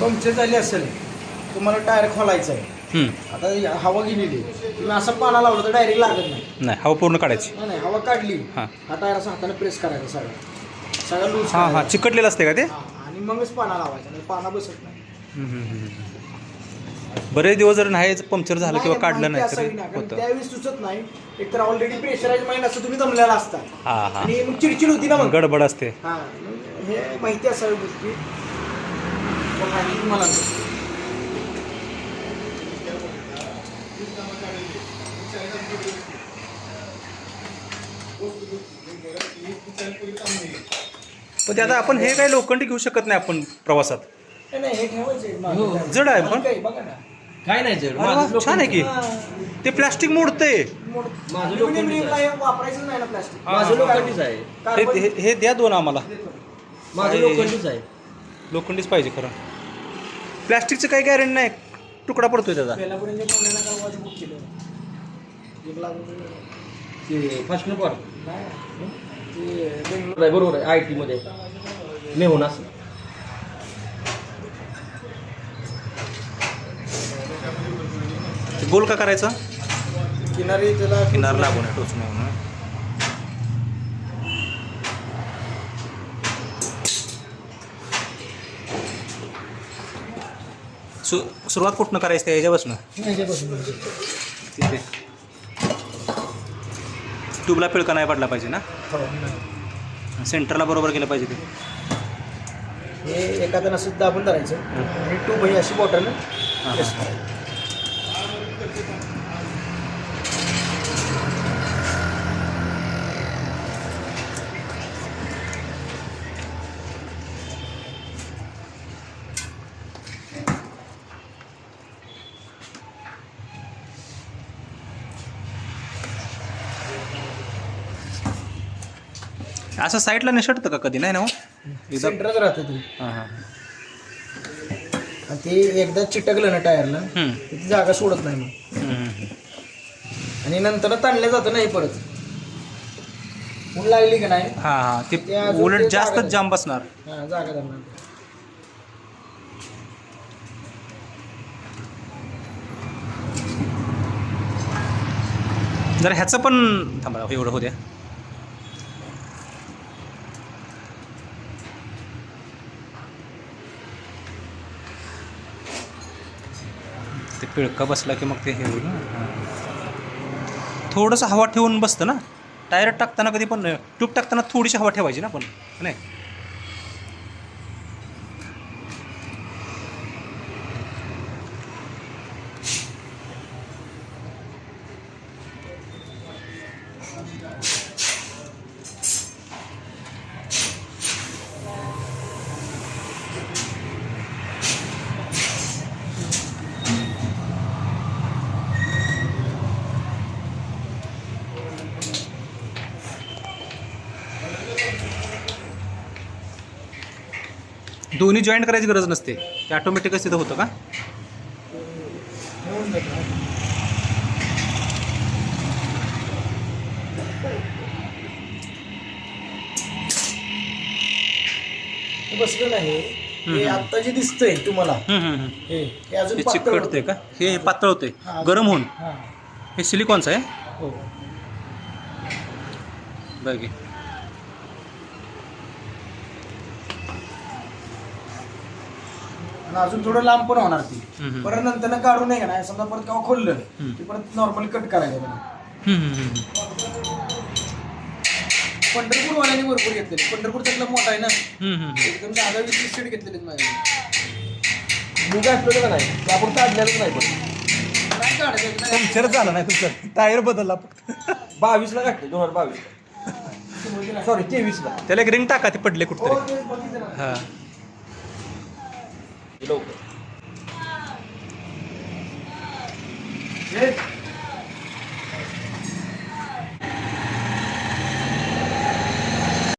Puncture झाली असेल तुम्हाला टायर खोलायचा आहे. आता हवा गेलेली तुम्ही असं पाना लावलं तर डायरेक्ट लागत नाही. नाही हवा पूर्ण काढायची. नाही नाही हवा काढली. हां. टायर असं हाताने प्रेस करायचा सगळा. सगळा लूज हां हां चिकटलेलं असते का ते? आणि मगच पाना लावायचा नाही पाना बसत नाही. बरेच दिवस जर नाही पंक्चर झालं किंवा काढलं नाही असावी तरी ना, कारण होतं. त्यावेळी सुचत नाही. एक तर ऑलरेडी प्रेशराईज माइंड असं तुम्ही दमलेला असता. आणि चिडचिड होती ना मग. गडबड असते. हा हे माहिती असावी गोष्टी. पण तुम्हाला ते आता आपण हे काही लोखंडी घेऊ शकत नाही आपण प्रवासात नाही, नाही हे ठेवायचे हो. जड आहे पण. बघा ना काय नाही जड माझं छान आहे की. ते प्लास्टिक मोडतंय मोड- माझं Aluminum लोखंडीच ring आहे. ला वापरायचं नाही ना प्लास्टिक माझं लोखंडीच आहे हे द्या दोन आम्हाला माझं? लोखंडीच आहे लोखंडीच पाहिजे खरं. प्लास्टिकचं काही गॅरंटी नाही. तुकडा पडतोय त्याचा. ते फर्स्ट नंबर नाही. बरोबर आहे आय टी मध्ये. मेहून असं. ते गोल का करायचं? किनारी त्याला किनार लागून आहे टोचून आहे म्हणून सु सुरुवात कुठनं करायची त्या याच्यापासून म्हणजे. तिथे ट्यूबला पिळका नाही पडला पाहिजे ना हो. सेंटरला बरोबर केलं पाहिजे ते हे एखाद्यानं असं दाबून धरायचं आणि टूब ही अशी बॉटल हां. असं साईडला निसटतं का कधी? नाही ना हो? एकदा सेंटरच राहतं ते. हां हां. आणि ते एकदा चिटकलं ना टायरला हम्म. ती जागा सोडत नाही मग. हम्म, हम्म. आणि नंतर ताणलं जातं नाही परत. ऊन लागली का नाही हां हां. ते ते अजून उलट ते जास्तच जागा- जाम बसणार. हा जागा धरणार जर ह्याचं पण थांबा एवढं होऊ द्या. ते पिळका बसला की मग ते हे होईल ना? थोडंसं हवा ठेवून बसतं ना. टायर टाकताना कधी पण ट्यूब टाकताना थोडीशी हवा ठेवायची ना पण नाही? दोन्ही जॉईंट करायची गरज नसते ते ऑटोमॅटिकच तिथं होतं का बसलेलं आहे हे. आता जे दिसतंय तुम्हाला. हे हे अजून हे पातळ. का हे पातळ होते हा. गरम होऊन हा हे सिलिकॉनचं आहे हो बघ हे. अजून थोडं लांब पण होणार ती. परत नंतर ना काढू नाही का नाही समजा परत केव्हा खोललं. की परत नॉर्मली कट करायचं. पंढरपूर वाल्याने भरपूर घेतलेले. पंढरपूर त्यातला मोठा आहे ना. एकदम दहा वीस वीस सीट घेतलेले माझ्याकडे. मी घातलं का नाही. ते आपण काढलेलंच नाही पण. पंक्चर झालं नाही तुमचं. टायर बदलला फक्त. बावीसला घातले दोन हजार बावीस सॉरी तेवीसला. त्याला एक रिंग टाका ते पडले हो, कुठतरी ना. हा. लवकर हे